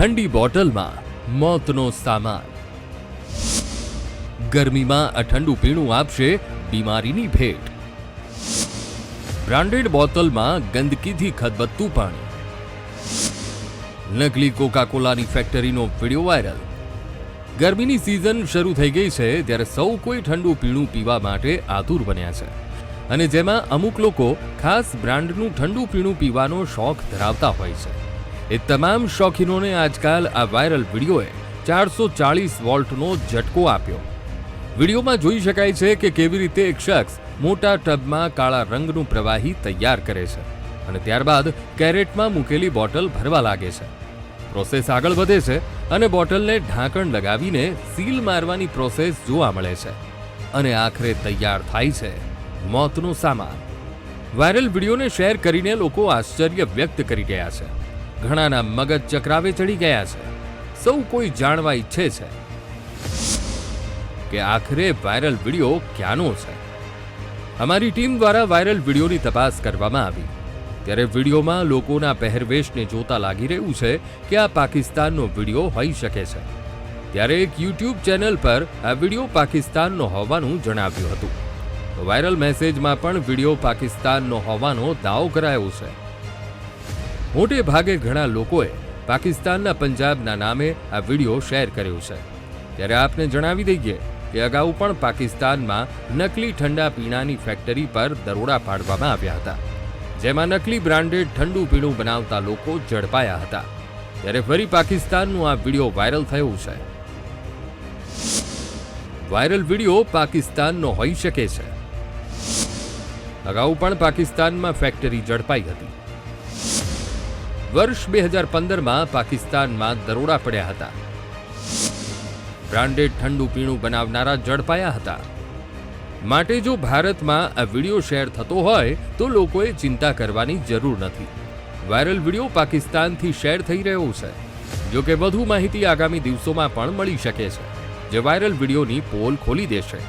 ઠંડી બોટલમાં મોતનો સામાન. ગરમીમાં આ ઠંડુ પીણું આપશે બીમારીની ભેટ. બ્રાન્ડેડ બોટલમાં ગંદકીથી ખદબદતું પાણી. નકલી કોકા કોલાની ફેક્ટરીનો વીડિયો વાયરલ. ગરમીની સિઝન શરૂ થઈ ગઈ છે ત્યારે સૌ કોઈ ઠંડુ પીણું પીવા માટે આતુર બન્યા છે. અને જેમાં અમુક લોકો ખાસ બ્રાન્ડનું ઠંડુ પીણું પીવાનો શોખ ધરાવતા હોય છે. એ તમામ શોખીનોને આજકાલ આ વાયરલ વિડીયોએ ચારસો ચાળીસ વોલ્ટનો ઝટકો આપ્યો. વિડીયોમાં જોઈ શકાય છે કે કેવી રીતે એક શખ્સ મોટા ટબમાં કાળા રંગનું પ્રવાહી તૈયાર કરે છે અને ત્યારબાદ કેરેટમાં મૂકેલી બોટલ ભરવા લાગે છે. પ્રોસેસ આગળ વધે છે અને બોટલને ઢાંકણ લગાવીને સીલ મારવાની પ્રોસેસ જોવા મળે છે અને આખરે તૈયાર થાય છે મોતનો સામાન. વાયરલ વિડીયોને શેર કરીને લોકો આશ્ચર્ય વ્યક્ત કરી રહ્યા છે. ઘણાના મગજ ચક્રાવે ચડી ગયા છે. સૌ કોઈ જાણવા ઈચ્છે છે કે આખરે વાયરલ વીડિયો ક્યાંનો છે. અમારી ટીમ દ્વારા વાયરલ વિડીયોની તપાસ કરવામાં આવી. ત્યારે વિડીયોમાં લોકોના પહેરવેશને જોતા લાગી રહ્યું છે કે આ પાકિસ્તાનનો વીડિયો હોઈ શકે છે. ત્યારે એક યુટ્યુબ ચેનલ પર આ વીડિયો પાકિસ્તાનનો હોવાનું જણાવ્યું હતું. વાયરલ મેસેજમાં પણ વીડિયો પાકિસ્તાનનો હોવાનો દાવો કરાયો છે. મોટે ભાગે ઘણા લોકોએ પાકિસ્તાનના પંજાબના નામે આ વીડિયો શેર કર્યો છે. ત્યારે આપને જણાવી દઈએ કે અગાઉ પણ પાકિસ્તાનમાં નકલી ઠંડા પીણાની ફેક્ટરી પર દરોડા પાડવામાં આવ્યા હતા. જેમાં નકલી બ્રાન્ડેડ ઠંડુ પીણું બનાવતા લોકો ઝડપાયા હતા. ત્યારે ફરી પાકિસ્તાનનો આ વીડિયો વાયરલ થયો છે. વાયરલ વીડિયો પાકિસ્તાનનો હોઈ શકે છે. અગાઉ પણ પાકિસ્તાનમાં ફેક્ટરી ઝડપાઈ હતી. વર્ષ બે હજાર પંદરમાં પાકિસ્તાનમાં દરોડા પડ્યા હતા. બ્રાન્ડેડ ઠંડુ પીણું બનાવનારા ઝડપાયા હતા. માટે જો ભારતમાં આ વીડિયો શેર થતો હોય, તો લોકોએ ચિંતા કરવાની જરૂર નથી. વાયરલ વીડિયો પાકિસ્તાનથી શેર થઈ રહ્યો છે. જો કે વધુ માહિતી આગામી દિવસોમાં પણ મળી શકે છે, જે વાયરલ વિડીયોની પોલ ખોલી દેશે.